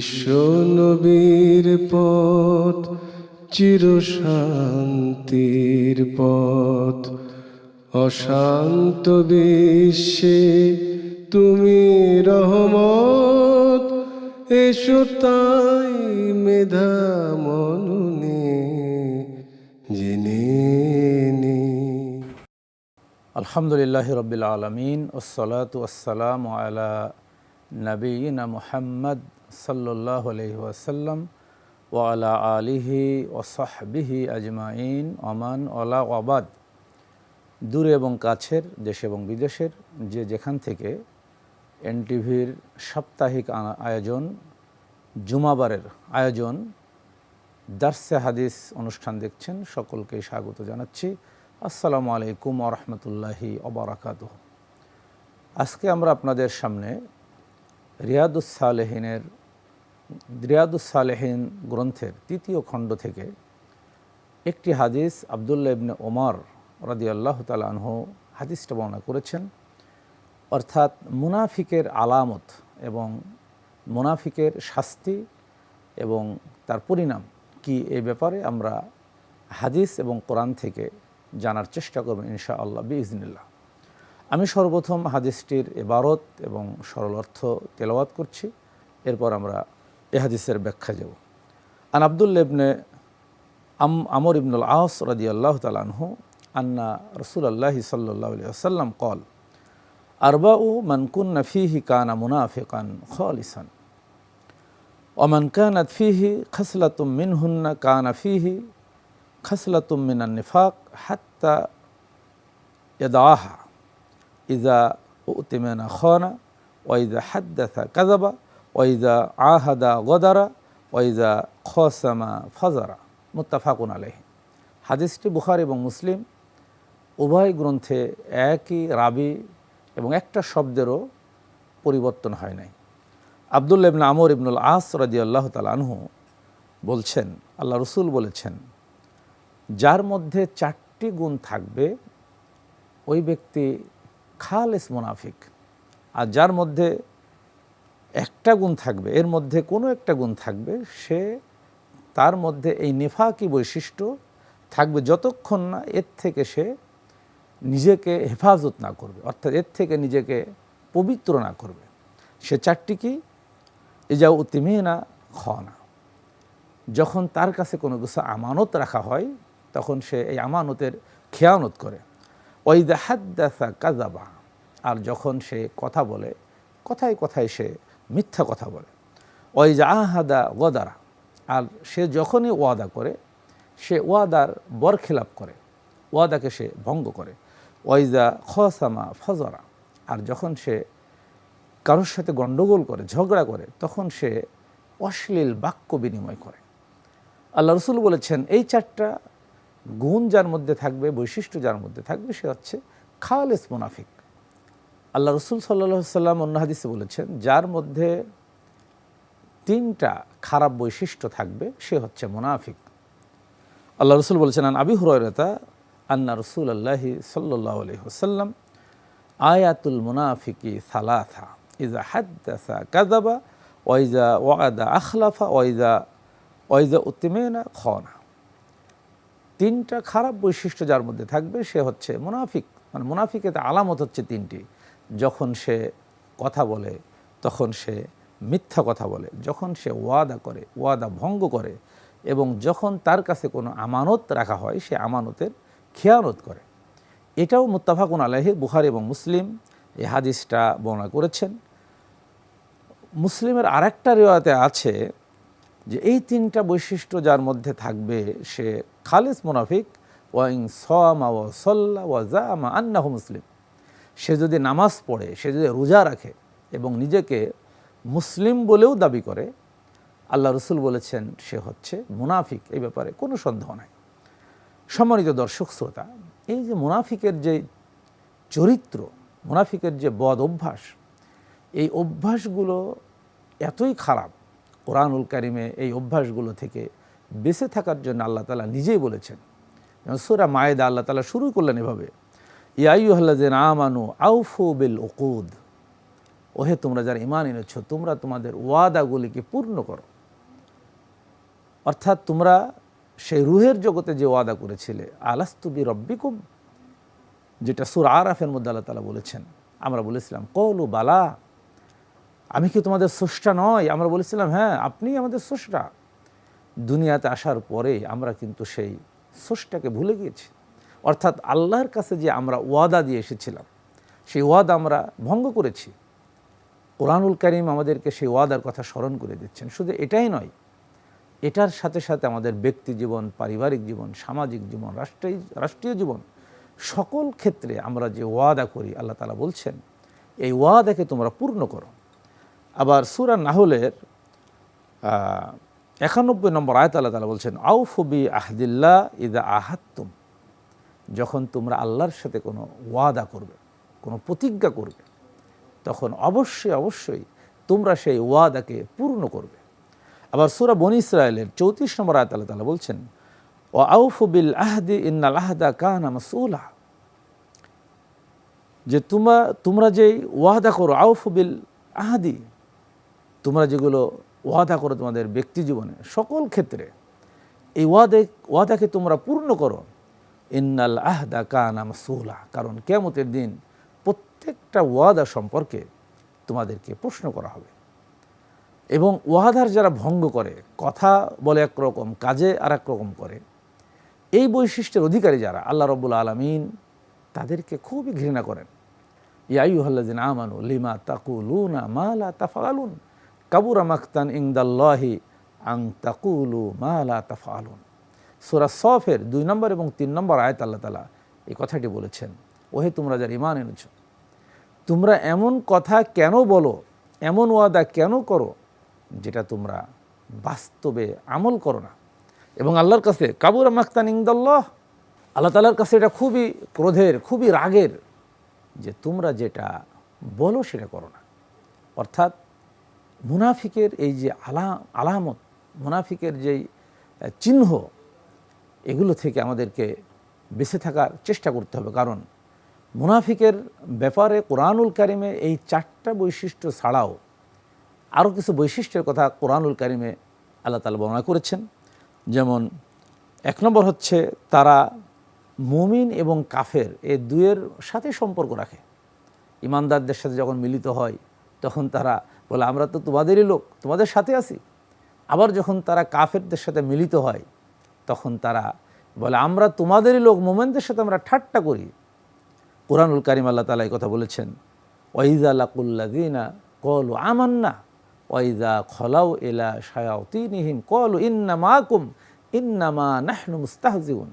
বিশ্ব নবীর পথ, চির শান্তির পথ। অশান্ত বিশ্বে তুমি রহমত, এসো তাই মেধা মননে, জেনে আলহামদুলিল্লাহ রবিল আলমিন ওসলাত ওসালাম আলা নবীনা মুহাম্মদ সাল্লাহ আলহি ওয়াসাল্লাম ওয়ালা আলিহি ও ওসাহবিহি আজমাইন ওমান ওলা ওয়াবাদ দূরে এবং কাছের, দেশ এবং বিদেশের, যে যেখান থেকে এনটিভির সাপ্তাহিক আয়োজন, জুমাবারের আয়োজন, দার্সে হাদিস অনুষ্ঠান দেখছেন, সকলকে স্বাগত জানাচ্ছি। আসসালামু আলাইকুম আরহামতুল্লাহি অবরাকাত আজকে আমরা আপনাদের সামনে রিয়াদুস সালেহিনের সালেহিন গ্রন্থের তৃতীয় খণ্ড থেকে একটি হাদিস আবদুল্লাহ ইবনে ওমর রাদি আল্লাহ তালাহ হাদিসটা বর্ণনা করেছেন। অর্থাৎ মুনাফিকের আলামত এবং মুনাফিকের শাস্তি এবং তার পরিণাম কি এই ব্যাপারে আমরা হাদিস এবং কোরআন থেকে জানার চেষ্টা করব ইনশা আল্লাহ বিজনিল্লাহ আমি সর্বপ্রথম হাদিসটির এবারত এবং সরল অর্থ তেলাওয়াত করছি। এরপর আমরা এ হাদিসের ব্যাখ্যা যাব আন আবদুল্লা ইবনে আম আমর ইবনুল আস রাদি আল্লাহ তালানহু আন্না রসুল আল্লাহ সাল্লাহ সাল্লাম কল আরবাউ মানকুন নফিহি কানা মুনাফিকান খালিসান ওমান কানাত ফিহি খসলাতুম মিনহুন্না কানা ফিহি খসলাতুম মিনান নিফাক হাত্তা ইয়াদাহা ইজা উতিমেনা খানা ওয়াইজা হাদ্দাথা কাজাবা ওয়াইজা আহাদা গদারা, ওয়াইজা খসামা ফাজারা, মুত্তাফাকুন আলহ হাদিসটি বুখার এবং মুসলিম, উভয় গ্রন্থে একই রাবি এবং একটা শব্দেরও পরিবর্তন হয় নাই। আবদুল্লা ইবনে আমর ইবনুল আস রাজি আল্লাহ তালানহু বলছেন, আল্লাহ রসুল বলেছেন, যার মধ্যে চারটি গুণ থাকবে, ওই ব্যক্তি খালেস মুনাফিক। আর যার মধ্যে একটা গুণ থাকবে, এর মধ্যে কোনো একটা গুণ থাকবে, সে তার মধ্যে এই নেফাকি বৈশিষ্ট্য থাকবে যতক্ষণ না এর থেকে সে নিজেকে হেফাজত না করবে, অর্থাৎ এর থেকে নিজেকে পবিত্র না করবে। সে চারটি কি? এজা উতিমিনা খনা। যখন তার কাছে কোনো কিছু আমানত রাখা হয়, তখন সে এই আমানতের খেয়ানত করে। ওইদা হাদ্দাসা কাজাবা আর যখন সে কথা বলে, কথায় কথায় সে মিথ্যা কথা বলে। ওই যে আহাদা ওয়াদারা, আর সে যখনই ওয়াদা করে, সে ওয়াদার বরখিলাপ করে, ওয়াদাকে সে ভঙ্গ করে। ওয়াইজা খসামা ফজরা, আর যখন সে কারোর সাথে গণ্ডগোল করে, ঝগড়া করে, তখন সে অশ্লীল বাক্য বিনিময় করে। আল্লাহ রসুল বলেছেন, এই চারটা গুণ যার মধ্যে থাকবে, বৈশিষ্ট্য যার মধ্যে থাকবে, সে হচ্ছে খালেস মুনাফিক। আল্লাহ রসুল সাল্লাহ সাল্লাম অন্য হাদিসে বলেছেন, যার মধ্যে তিনটা খারাপ বৈশিষ্ট্য থাকবে, সে হচ্ছে মুনাফিক। আল্লাহ রসুল বলেছেন, আন আবি হুরয়রতা আন্না রসুল আল্লাহি সাল্লাহ আলহিহসাল্লাম আয়াতুল মুনাফিকি সালাথা। ইজা হাদ্দাসা কাদাবা ওয়াইজা ওয়াদা আখলাফা ওয়াইজা ওয়াইজা উত্তিমেনা খনা। তিনটা খারাপ বৈশিষ্ট্য যার মধ্যে থাকবে, সে হচ্ছে মুনাফিক। মানে মুনাফিকের আলামত হচ্ছে তিনটি। যখন সে কথা বলে, তখন সে মিথ্যা কথা বলে, যখন সে ওয়াদা করে, ওয়াদা ভঙ্গ করে এবং যখন তার কাছে কোনো আমানত রাখা হয়, সে আমানতের খেয়ানত করে। এটাও মুত্তাফাকুন আলাহি বুখারি এবং মুসলিম এই হাদিসটা বর্ণনা করেছেন। মুসলিমের আরেকটা রেওয়াতে আছে যে এই তিনটা বৈশিষ্ট্য যার মধ্যে থাকবে, সে খালিস মুনাফিক ওয়াইং সোয়ামা ও সল্লা ওয়া জামা আন্নাহ মুসলিম। সে যদি নামাজ পড়ে, সে যদি রোজা রাখে এবং নিজেকে মুসলিম বলেও দাবি করে, আল্লাহ রসুল বলেছেন সে হচ্ছে মুনাফিক। এই ব্যাপারে কোনো সন্দেহ নাই। সম্মানিত দর্শক, শ্রোতা, এই যে মুনাফিকের যে চরিত্র, মুনাফিকের যে বদ অভ্যাস, এই অভ্যাসগুলো এতই খারাপ, কোরআনুল কারিমে এই অভ্যাসগুলো থেকে বেঁচে থাকার জন্য আল্লাহ তালা নিজেই বলেছেন। সুরা মায়েদা আল্লাহ তালা শুরু করলেন এভাবে ইয়াইহ্লাজেন আমানু আউফু বিল ওকুদ ওহে, তোমরা যারা ইমান এনেছ, তোমরা তোমাদের ওয়াদাগুলিকে পূর্ণ করো। অর্থাৎ তোমরা সেই রুহের জগতে যে ওয়াদা করেছিলে আলাস্তুবি রব্বিকুম যেটা সুর আরাফের মধ্যে আল্লাহ তালা বলেছেন। আমরা বলেছিলাম কৌলু বালা, আমি কি তোমাদের স্রষ্টা নয় আমরা বলেছিলাম হ্যাঁ আপনি আমাদের স্রষ্টা। দুনিয়াতে আসার পরে আমরা কিন্তু সেই স্রষ্টাকে ভুলে গিয়েছি। অর্থাৎ আল্লাহর কাছে যে আমরা ওয়াদা দিয়ে এসেছিলাম, সেই ওয়াদা আমরা ভঙ্গ করেছি। কোরআনুল করিম আমাদেরকে সেই ওয়াদার কথা স্মরণ করে দিচ্ছেন। শুধু এটাই নয়, এটার সাথে সাথে আমাদের ব্যক্তি জীবন, পারিবারিক জীবন, সামাজিক জীবন, রাষ্ট্রীয় রাষ্ট্রীয় জীবন, সকল ক্ষেত্রে আমরা যে ওয়াদা করি, আল্লাহ তালা বলছেন, এই ওয়াদাকে তোমরা পূর্ণ করো। আবার সুরা নাহলের একানব্বই নম্বর আয়ত আল্লাহ তালা বলছেন আউফবি আহদিল্লা ইদা আহাত্তুম যখন তোমরা আল্লাহর সাথে কোনো ওয়াদা করবে, কোনো প্রতিজ্ঞা করবে, তখন অবশ্যই অবশ্যই তোমরা সেই ওয়াদাকে পূর্ণ করবে। আবার সুরা বনি ইসরায়েলের চৌত্রিশ নম্বর আয়ত আল্লাহ তালা বলছেন ও আউফবিল আহদি ইন্নাল আহদা কান মাসুলা যে তোমরা তোমরা যেই ওয়াদা করো আউফবিল আহাদি, তোমরা যেগুলো ওয়াদা করো তোমাদের ব্যক্তি জীবনে, সকল ক্ষেত্রে এই ওয়াদে, ওয়াদাকে তোমরা পূর্ণ করো। ইন্নাল আহদা কানা মাসুলা কারণ কেমতের দিন প্রত্যেকটা ওয়াদা সম্পর্কে তোমাদেরকে প্রশ্ন করা হবে। এবং ওয়াদার যারা ভঙ্গ করে, কথা বলে একরকম, কাজে আর এক রকম করে, এই বৈশিষ্ট্যের অধিকারী যারা, আল্লাহ রব্বুল আলমিন তাদেরকে খুবই ঘৃণা করেন। ইয়াইহল্লাদিন আমানু, লিমা তাকুলুনা মালা তাফালুন কাবুরা মাখতান ইংদাল্লাহি আং তাকুলু মালা তাফালুন সুরা সফের দুই নম্বর এবং তিন নম্বর আয়ত আল্লাহ তালা এই কথাটি বলেছেন। ওহে তোমরা যার ইমান এনেছ, তোমরা এমন কথা কেন বলো, এমন ওয়াদা কেন করো যেটা তোমরা বাস্তবে আমল করো না? এবং আল্লাহর কাছে কাবুরা মাখতান ইংদাল্লাহ আল্লাহ তালার কাছে এটা খুবই ক্রোধের, খুবই রাগের যে তোমরা যেটা বলো সেটা করো না। অর্থাৎ মুনাফিকের এই যে আলা, আলামত, মুনাফিকের যেই চিহ্ন এগুলো থেকে আমাদেরকে বেঁচে থাকার চেষ্টা করতে হবে। কারণ মুনাফিকের ব্যাপারে কোরআনুল কারিমে এই চারটা বৈশিষ্ট্য ছাড়াও আরও কিছু বৈশিষ্ট্যের কথা কোরআনুল কারিমে আল্লাহ তালা বর্ণনা করেছেন। যেমন, এক নম্বর হচ্ছে তারা মুমিন এবং কাফের এ দুয়ের সাথে সম্পর্ক রাখে। ইমানদারদের সাথে যখন মিলিত হয়, তখন তারা বলে, আমরা তো তোমাদেরই লোক, তোমাদের সাথে আছি। আবার যখন তারা কাফেরদের সাথে মিলিত হয় তখন তারা বলে, আমরা তোমাদেরই লোক, মোমেনদের সাথে আমরা ঠাট্টা করি। কোরআনুল কারিম আল্লাহ তালা এই কথা বলেছেন ওয়াইজা লাকুল্লাদিনা কলু আমান্না ওয়াইজা খলাউ এলা সায়াও শায়াউতিনিহিম কলু ইন্না মাকুম ইন্নামা নাহনু মুস্তাহজিউন।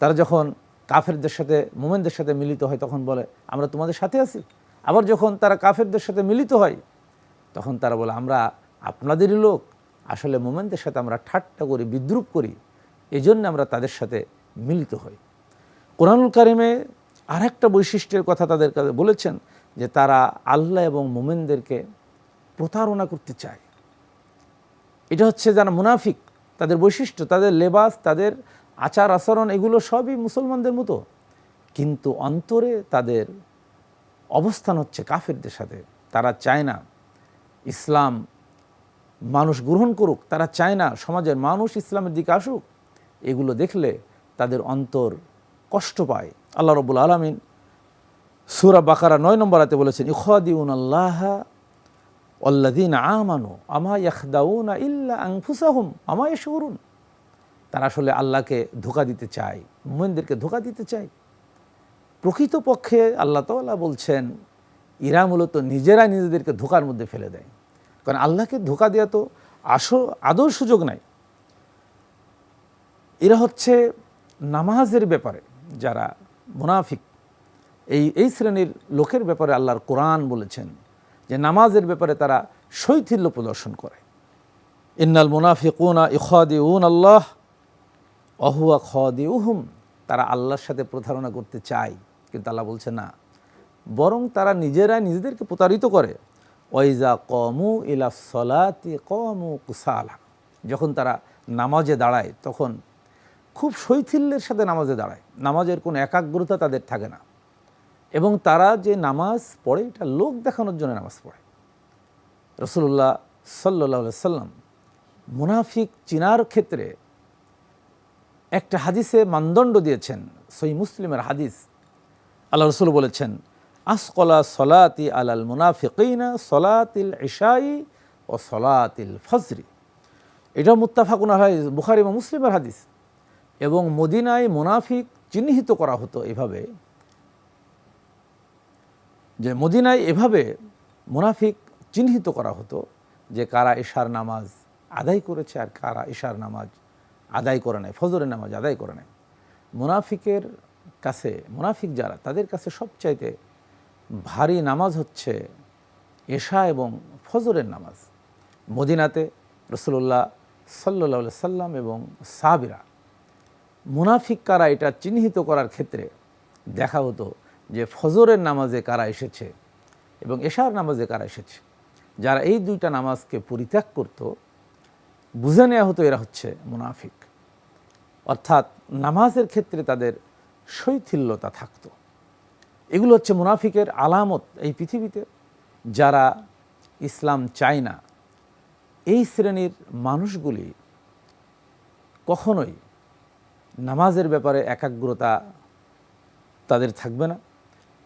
তারা যখন কাফেরদের সাথে, মোমেনদের সাথে মিলিত হয়, তখন বলে, আমরা তোমাদের সাথে আছি। আবার যখন তারা কাফেরদের সাথে মিলিত হয়, তখন তারা বলে, আমরা আপনাদেরই লোক আসলে মোমেনদের সাথে আমরা ঠাট্টা করি, বিদ্রুপ করি এই জন্য আমরা তাদের সাথে মিলিত হই। কোরআনুল কারিমে আর একটা বৈশিষ্ট্যের কথা তাদের কাছে বলেছেন যে তারা আল্লাহ এবং মোমেনদেরকে প্রতারণা করতে চায়। এটা হচ্ছে যারা মুনাফিক, তাদের বৈশিষ্ট্য, তাদের লেবাস, তাদের আচার আচরণ, এগুলো সবই মুসলমানদের মতো। কিন্তু অন্তরে তাদের অবস্থান হচ্ছে কাফেরদের সাথে। তারা চায় না ইসলাম মানুষ গ্রহণ করুক, তারা চায় না সমাজের মানুষ ইসলামের দিকে আসুক, এগুলো দেখলে তাদের অন্তর কষ্ট পায়। আল্লাহ রবুল আলমিন সুরা বাকারা নয় নম্বর হাতে বলেছেন ইখাদিউন আল্লাহ অল্লাদিন আমানু, আমা ইয়াখদাউনা ইল্লা আংফুসাহুম আমা ইশরুন তারা আসলে আল্লাহকে ধোকা দিতে চায়, মোমেনদেরকে ধোকা দিতে চায়। প্রকৃতপক্ষে আল্লাহ তাল্লাহ বলছেন, ইরা মূলত নিজেরাই নিজেদেরকে ধোকার মধ্যে ফেলে দেয়। কারণ আল্লাহকে ধোকা দেওয়া তো আস আদৌ সুযোগ নাই। এরা হচ্ছে নামাজের ব্যাপারে যারা মুনাফিক, এই এই শ্রেণির লোকের ব্যাপারে আল্লাহর কোরআন বলেছেন যে নামাজের ব্যাপারে তারা শৈথিল্য প্রদর্শন করে। ইন্নাল মুনাফিকুনা ইখাদি উন আল্লাহ অহুয়া খদি উহুম তারা আল্লাহর সাথে প্রতারণা করতে চায়, কিন্তু আল্লাহ বলছে না। বরং তারা নিজেরাই নিজেদেরকে প্রতারিত করে। ওয়াইজা কমু ইলা সলাতি কমু কুসালা। যখন তারা নামাজে দাঁড়ায়, তখন খুব শৈথিল্যের সাথে নামাজে দাঁড়ায়। নামাজের কোনো একাগ্রতা তাদের থাকে না। এবং তারা যে নামাজ পড়ে, এটা লোক দেখানোর জন্য নামাজ পড়ে। রসুল্লাহ সাল্লাহ সাল্লাম মুনাফিক চিনার ক্ষেত্রে একটা হাদিসে মানদণ্ড দিয়েছেন। সই মুসলিমের হাদিস। আল্লাহ রসুল বলেছেন আসকলা সলাতি আলাল মুনাফিকিনা সলাতিল ইশাই ও সলাতিল ফজরি। এটা মুত্তাফাকুন আলাই বুখারি এবং মুসলিমের হাদিস। এবং মদিনায় মুনাফিক চিহ্নিত করা হতো এভাবে যে মদিনায় এভাবে মুনাফিক চিহ্নিত করা হতো যে কারা ইশার নামাজ আদায় করেছে আর কারা ইশার নামাজ আদায় করে নেয়, ফজরের নামাজ আদায় করে নেয়। মুনাফিকের কাছে, মুনাফিক যারা, তাদের কাছে সবচাইতে ভারী নামাজ হচ্ছে এশা এবং ফজরের নামাজ। মদিনাতে রসুল্লাহ সাল্লা সাল্লাম এবং সাবিরা মুনাফিক কারা এটা চিহ্নিত করার ক্ষেত্রে দেখা হতো যে ফজরের নামাজে কারা এসেছে এবং এশার নামাজে কারা এসেছে। যারা এই দুইটা নামাজকে পরিত্যাগ করত, বুঝে নেওয়া হতো এরা হচ্ছে মুনাফিক। অর্থাৎ নামাজের ক্ষেত্রে তাদের শৈথিল্যতা থাকতো। এগুলো হচ্ছে মুনাফিকের আলামত এই পৃথিবীতে যারা ইসলাম চায় না। এই শ্রেণির মানুষগুলি কখনোই নামাজের ব্যাপারে একাগ্রতা তাদের থাকবে না।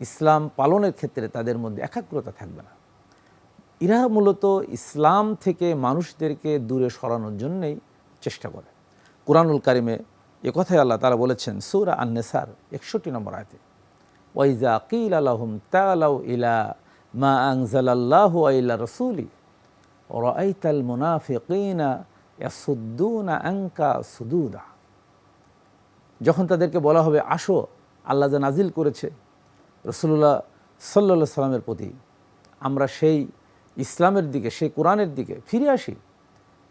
ইসলাম পালনের ক্ষেত্রে তাদের মধ্যে একাগ্রতা থাকবে না। এরা মূলত ইসলাম থেকে মানুষদেরকে দূরে সরানোর জন্যেই চেষ্টা করে। কোরআনুল কারিমে এ আল্লাহ তারা বলেছেন, সুরা আন্নেসার, একষট্টি নম্বর আয়তে। ওয়াইজা কিল আলহম তালাউ ইলা মা আংজালাল্লাহ আইলা রসুলি। রাইতাল মুনাফিকিনা ইয়াসুদ্দুনা আঙ্কা সুদুদা। যখন তাদেরকে বলা হবে, আসো, আল্লাহ যা নাজিল করেছে রসুল্লাহ সাল্লা সাল্লামের প্রতি, আমরা সেই ইসলামের দিকে, সেই কোরআনের দিকে ফিরে আসি।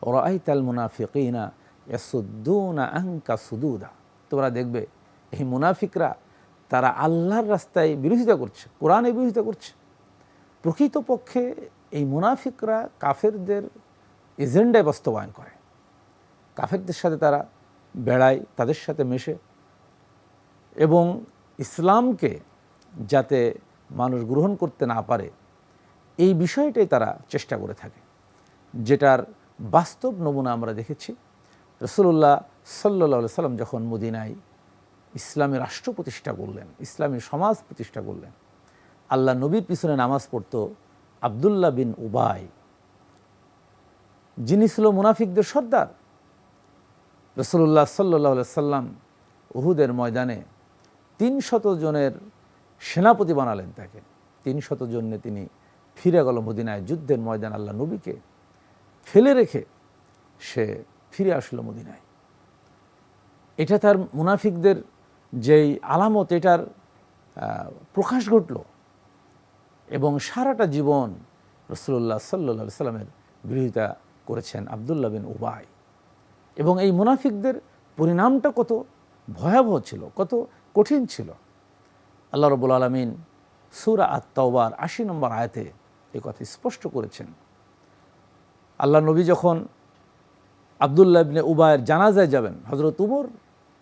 রাইতাল মুনাফিকিনা ইয়াসুদ্দুনা আঙ্কা সুদুদা। তোমরা দেখবে, এই মুনাফিকরা তারা আল্লাহর রাস্তায় বিরোধিতা করছে, কোরআনে বিরোধিতা করছে। প্রকৃতপক্ষে এই মুনাফিকরা কাফেরদের এজেন্ডায় বাস্তবায়ন করে। কাফেরদের সাথে তারা বেড়ায়, তাদের সাথে মেশে এবং ইসলামকে যাতে মানুষ গ্রহণ করতে না পারে, এই বিষয়টাই তারা চেষ্টা করে থাকে। যেটার বাস্তব নমুনা আমরা দেখেছি। রসুল্লাহ সাল্লা সাল্লাম যখন মদিনায় ইসলামী রাষ্ট্র প্রতিষ্ঠা করলেন ইসলামী সমাজ প্রতিষ্ঠা করলেন। আল্লাহ নবীর পিছনে নামাজ পড়ত আবদুল্লাহ বিন উবাই। যিনি ছিল মুনাফিকদের সর্দার। রসুল্লাহ সাল্লাহ সাল্লাম উহুদের ময়দানে তিন শত জনের সেনাপতি বানালেন তাকে। তিন শত জনে তিনি ফিরে গেল মদিনায় যুদ্ধের ময়দান আল্লাহ নবীকে ফেলে রেখে সে ফিরে আসলো মদিনায়। এটা তার মুনাফিকদের যেই আলামত এটার প্রকাশ ঘটল এবং সারাটা জীবন রসুল্লাহ সাল্লা সাল্লামের বিরোধিতা করেছেন আবদুল্লাহ বিন উবাই। এবং এই মুনাফিকদের পরিণামটা কত ভয়াবহ ছিল, কত কঠিন ছিল। আল্লাহ রবুল আলমিন সুরা আত্মাওবার আশি নম্বর আয়াতে এ কথা স্পষ্ট করেছেন। আল্লাহ নবী যখন আবদুল্লাহ ইবনে উবায়ের জানাজায় যাবেন হজরত উমর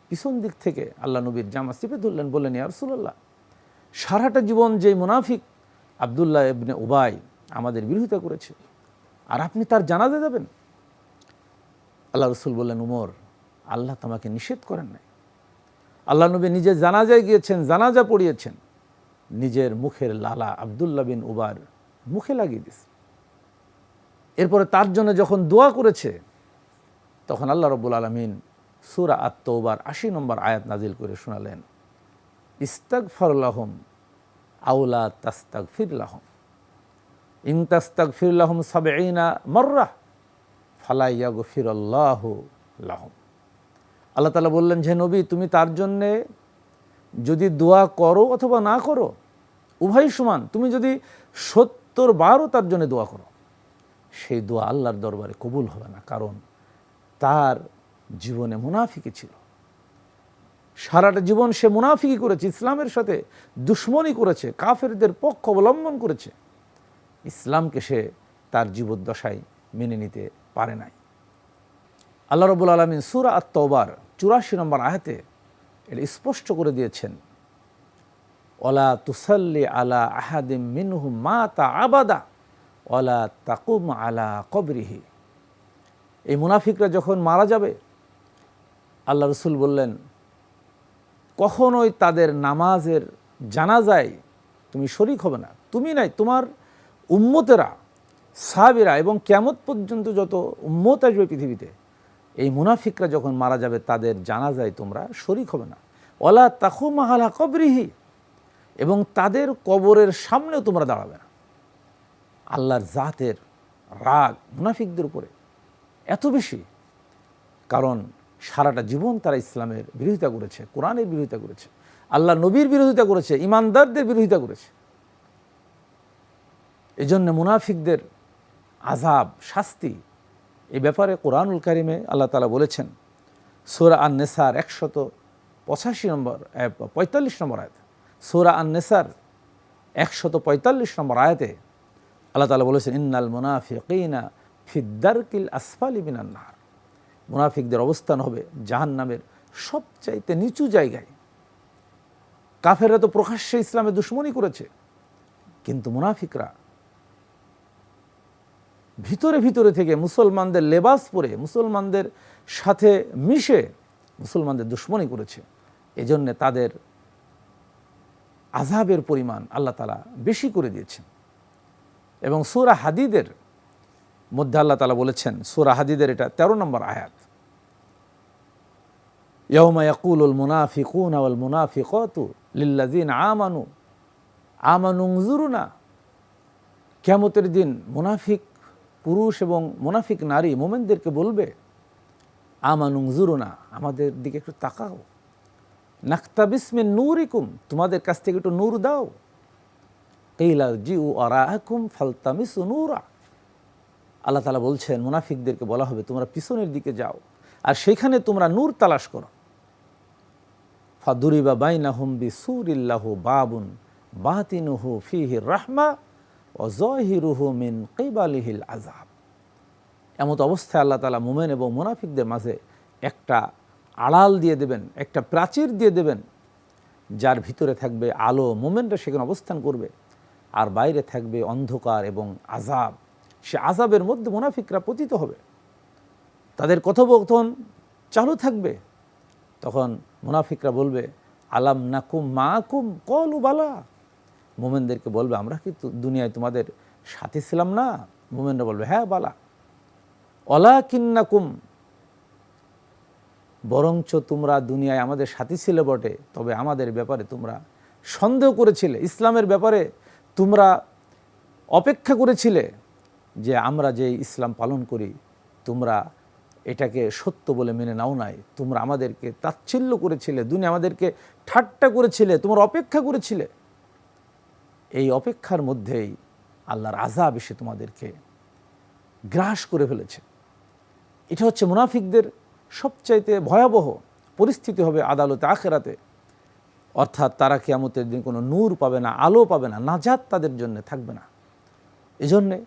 পিছন দিক থেকে আল্লাহ নবীর জামা চিপে ধরলেন, বললেন, ইয়া রসুল্লাহ সারাটা জীবন যে মুনাফিক আবদুল্লাহ ইবনে উবাই আমাদের বিরোধিতা করেছে, আর আপনি তার জানাজা যাবেন আল্লাহ রসুল বললেন, উমর, আল্লাহ তোমাকে নিষেধ করেন নাই। আল্লাহ নবী নিজে জানাজায় গিয়েছেন, জানাজা পড়িয়েছেন, নিজের মুখের লালা আবদুল্লাহ বিন উবার মুখে লাগিয়ে দিয়েছে এরপরে তার জন্য যখন দোয়া করেছে, তখন আল্লাহ রব্বুল আলমিন সুরা আত্মবার আশি নম্বর আয়াত নাজিল করে শোনালেন ইস্তাক ফরলাহম আউলা তাস্তাক ফিরলাহম ইং তাস্তাক ফিরলাহম সাবেইনা মর্রাহ ফালাইয়াগ ফিরল্লাহ লাহম। আল্লাহ তালা বললেন যে নবী, তুমি তার জন্যে যদি দোয়া করো অথবা না করো উভয় সমান। তুমি যদি সত্তর বারও তার জন্য দোয়া করো, সেই দোয়া আল্লাহর দরবারে কবুল হবে না। কারণ তার জীবনে মুনাফিকি ছিল। সারাটা জীবন সে মুনাফিকি করেছে, ইসলামের সাথে দুশ্মনী করেছে, কাফেরদের পক্ষ অবলম্বন করেছে। ইসলামকে সে তার জীবদ্দশায় মেনে নিতে পারে নাই। আল্লাহ রবুল আলমিন সুরা আত্মবার চুরাশি নম্বর আয়াতে এটা স্পষ্ট করে দিয়েছেন ওলা তুসাল্লি আলা আহাদিম মিনহু মা তা আবাদা ওলা তাকুম আলা কবরিহি। এই মুনাফিকরা যখন মারা যাবে আল্লাহ রসুল বললেন, কখনোই তাদের নামাজের জানাজায় তুমি শরিক হবে না। তুমি নাই, তোমার উম্মতেরা, সাহাবিরা এবং কেমত পর্যন্ত যত উম্মত আসবে পৃথিবীতে, এই মুনাফিকরা যখন মারা যাবে, তাদের জানাজায় তোমরা শরিক হবে না। ওলা তাকু মাহালা কবরিহি, এবং তাদের কবরের সামনেও তোমরা দাঁড়াবে না। আল্লাহর জাতের রাগ মুনাফিকদের উপরে এত বেশি। কারণ সারাটা জীবন তারা ইসলামের বিরোধিতা করেছে, কোরআনের বিরোধিতা করেছে আল্লাহ নবীর বিরোধিতা করেছে, ইমানদারদের বিরোধিতা করেছে। জন্য মুনাফিকদের আজাব শাস্তি, এ ব্যাপারে কোরআনুল কারিমে আল্লাহ তালা বলেছেন, সোরা আন নেসার একশত পঁচাশি নম্বর পঁয়তাল্লিশ নম্বর আয়াত, সোরা আন নেসার একশত পঁয়তাল্লিশ নম্বর আয়াতে আল্লাহ তালা বলেছেন, ইন্নাল মুনাফিকিনা ফিদ্দারকিল আসফালি মিনান্নার মুনাফিকদের অবস্থান হবে জাহান নামের সবচাইতে নিচু জায়গায়। কাফেররা তো প্রকাশ্যে ইসলামে দুশ্মনী করেছে। কিন্তু মুনাফিকরা ভিতরে ভিতরে থেকে মুসলমানদের লেবাস পরে, মুসলমানদের সাথে মিশে মুসলমানদের দুশ্মনী করেছে। এজন্যে তাদের আজাবের পরিমাণ আল্লাহ তালা বেশি করে দিয়েছেন। এবং সুরা হাদিদের মধ্যে আল্লাহ তালা বলেছেন, সুরা হাদিদের এটা তেরো নম্বর আয়াত। ইয়মা ইয়াকুলুল মুনাফিকুন আওয়াল মুনাফিকতু লিল্লাযিন আমানু। আমানুংজুরুনা কেমতের দিন মুনাফিক পুরুষ এবং মুনাফিক নারী মোমেনদেরকে বলবে আমানুংজুরুনা আমাদের দিকে একটু তাকাও। নাক্তাবিসমিন নূরিকুম, তোমাদের কাছ থেকে একটু নূর দাও। কেইলা জি উ আরাহকুম ফালতামিসু নূরা। আল্লাহ তালা বলছেন, মুনাফিকদেরকে বলা হবে, তোমরা পিছনের দিকে যাও, আর সেখানে তোমরা নূর তালাশ করো। ফাদুরি ফাদুরিবা বাইনা হুম্বি সুরিল্লাহু বাবুন বাতিনুহু ফিহির রাহমা ও জহিরুহু মিন কেবালিহিল আজাব এমত অবস্থায় আল্লাহ তালা মোমেন এবং মুনাফিকদের মাঝে একটা আড়াল দিয়ে দেবেন, একটা প্রাচীর দিয়ে দেবেন, যার ভিতরে থাকবে আলো। মোমেনরা সেখানে অবস্থান করবে, আর বাইরে থাকবে অন্ধকার এবং আজাব সে আজাবের মধ্যে মুনাফিকরা পতিত হবে। তাদের কথোপকথন চালু থাকবে। তখন মুনাফিকরা বলবে, আলাম নাকুম মাকুম? কলু বালা। মোমেনদেরকে বলবে, আমরা কি দুনিয়ায় তোমাদের সাথে ছিলাম না? মোমেনরা বলবে হ্যাঁ বালা। অলা কিন্নাকুম বরঞ্চ তোমরা দুনিয়ায় আমাদের সাথী ছিলে বটে, তবে আমাদের ব্যাপারে তোমরা সন্দেহ করেছিলে। ইসলামের ব্যাপারে তোমরা অপেক্ষা করেছিলে। যে আমরা যে ইসলাম পালন করি, তোমরা এটাকে সত্য বলে মেনে নাও নাই। তোমরা আমাদেরকে তাচ্ছিল্য করেছিলে, দুনিয়া আমাদেরকে ঠাট্টা করেছিলে, তোমরা অপেক্ষা করেছিলে। এই অপেক্ষার মধ্যেই আল্লাহর আজাব এসে তোমাদেরকে গ্রাস করে ফেলেছে। এটা হচ্ছে মুনাফিকদের সবচাইতে ভয়াবহ পরিস্থিতি হবে আদালতে, আখেরাতে। অর্থাৎ তারা কিয়ামতের দিন কোনো নূর পাবে না, আলো পাবে না, নাজাত তাদের জন্য থাকবে না। এজন্যে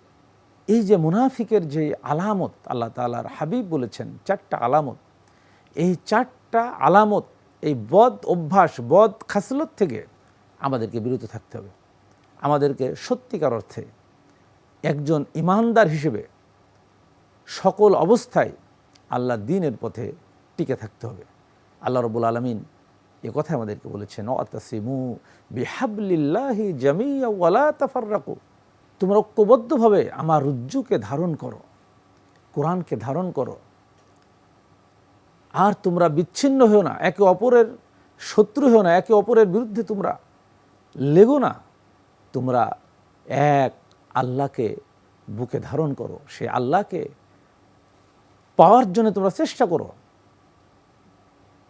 এই যে মুনাফিকের যে আলামত, আল্লাহ তালার হাবিব বলেছেন, চারটা আলামত। এই চারটা আলামত, এই বদ অভ্যাস, বদ খাসলত থেকে আমাদেরকে বিরত থাকতে হবে। আমাদেরকে সত্যিকার অর্থে একজন ইমানদার হিসেবে সকল অবস্থায় আল্লাহ দিনের পথে টিকে থাকতে হবে। আল্লাহ রবুল আলমিন এ কথা আমাদেরকে বলেছেন অতাসিমু বিহাবলিল্লাহি জামিয়া ওয়ালা তাফাররাকু। তোমরা ঐক্যবদ্ধভাবে আমার রুজ্জুকে ধারণ করো, কোরআনকে ধারণ করো। আর তোমরা বিচ্ছিন্ন হও না, একে অপরের শত্রু হও না, একে অপরের বিরুদ্ধে তোমরা লেগো না। তোমরা এক আল্লাহকে বুকে ধারণ করো, সে আল্লাহকে পাওয়ার জন্য তোমরা চেষ্টা করো।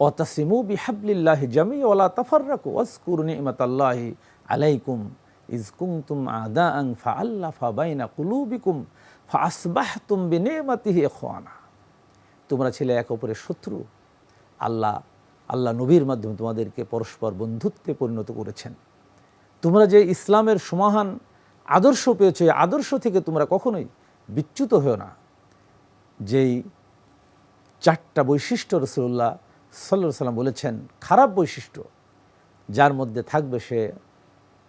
অতাসিমু বিহাবলিল্লাহি জামি ওলা তাফাররাকু ওয়াসকুর নিমাতাল্লাহি আলাইকুম। ইজ কুনতুম আদাআন ফাআল্লাফা বাইনা কুলুবিকুম ফাআসবাহতুম বিনিমাতিহি ইখওয়ানা। তোমরা ছিলে এক অপরের শত্রু। আল্লাহ আল্লাহ নবীর মাধ্যমে তোমাদেরকে পরস্পর বন্ধুত্বে পরিণত করেছেন। তোমরা যে ইসলামের সমাহান আদর্শ পেয়েছ, এই আদর্শ থেকে তোমরা কখনোই বিচ্যুত হও না। যেই চারটা বৈশিষ্ট্য রসুল্লাহ সাল্লা সাল্লাম বলেছেন, খারাপ বৈশিষ্ট্য, যার মধ্যে থাকবে সে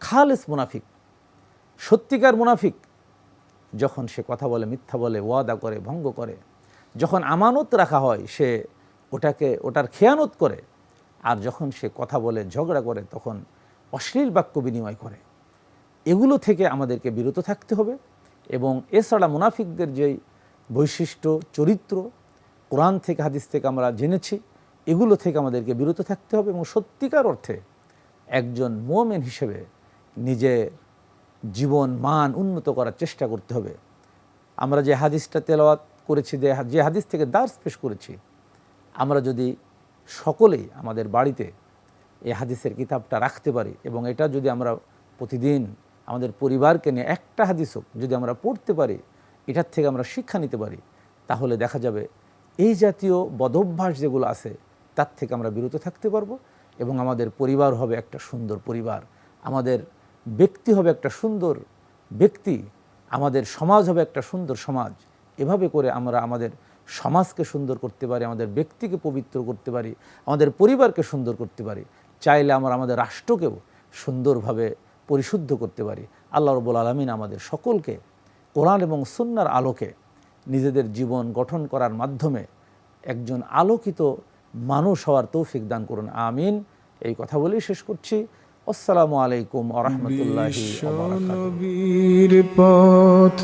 খালেস মুনাফিক, সত্যিকার মুনাফিক, যখন সে কথা বলে, মিথ্যা বলে, ওয়াদা করে, ভঙ্গ করে, যখন আমানত রাখা হয়, সে ওটাকে, ওটার খেয়ানত করে, আর যখন সে কথা বলে, ঝগড়া করে, তখন অশ্লীল বাক্য বিনিময় করে। এগুলো থেকে আমাদেরকে বিরত থাকতে হবে এবং এছাড়া মুনাফিকদের যেই বৈশিষ্ট্য, চরিত্র, কোরআন থেকে, হাদিস থেকে আমরা জেনেছি, এগুলো থেকে আমাদেরকে বিরত থাকতে হবে এবং সত্যিকার অর্থে একজন মোমেন হিসেবে নিজের জীবন, মান উন্নত করার চেষ্টা করতে হবে। আমরা যে হাদিসটা তেলাওয়াত করেছি, যে যে হাদিস থেকে দার্স পেশ করেছি, আমরা যদি সকলেই আমাদের বাড়িতে এই হাদিসের কিতাবটা রাখতে পারি এবং এটা যদি আমরা প্রতিদিন আমাদের পরিবারকে নিয়ে একটা হাদিস হোক, যদি আমরা পড়তে পারি, এটার থেকে আমরা শিক্ষা নিতে পারি, তাহলে দেখা যাবে এই জাতীয় বদভ্যাস যেগুলো আছে, তার থেকে আমরা বিরত থাকতে পারব এবং আমাদের পরিবার হবে একটা সুন্দর পরিবার। আমাদের ব্যক্তি হবে একটা সুন্দর ব্যক্তি, আমাদের সমাজ হবে একটা সুন্দর সমাজ। এভাবে করে আমরা আমাদের সমাজকে সুন্দর করতে পারি, আমাদের ব্যক্তিকে পবিত্র করতে পারি, আমাদের পরিবারকে সুন্দর করতে পারি। চাইলে আমরা আমাদের রাষ্ট্রকেও সুন্দরভাবে পরিশুদ্ধ করতে পারি। আল্লাহ রবুল আলমিন আমাদের সকলকে কোরআন এবং সুন্নার আলোকে নিজেদের জীবন গঠন করার মাধ্যমে একজন আলোকিত মানুষ হওয়ার তৌফিক দান করুন। আমিন। এই কথা বলেই শেষ করছি। আসসালামু আলাইকুম বিশ্বনবীর পথ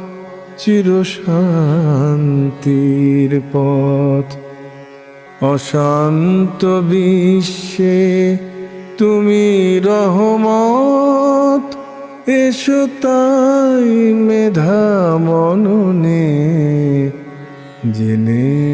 চির শান্তির পথ। অশান্ত বিশ্বে তুমি রহমত এসো তাই মেধা মননে। জেনে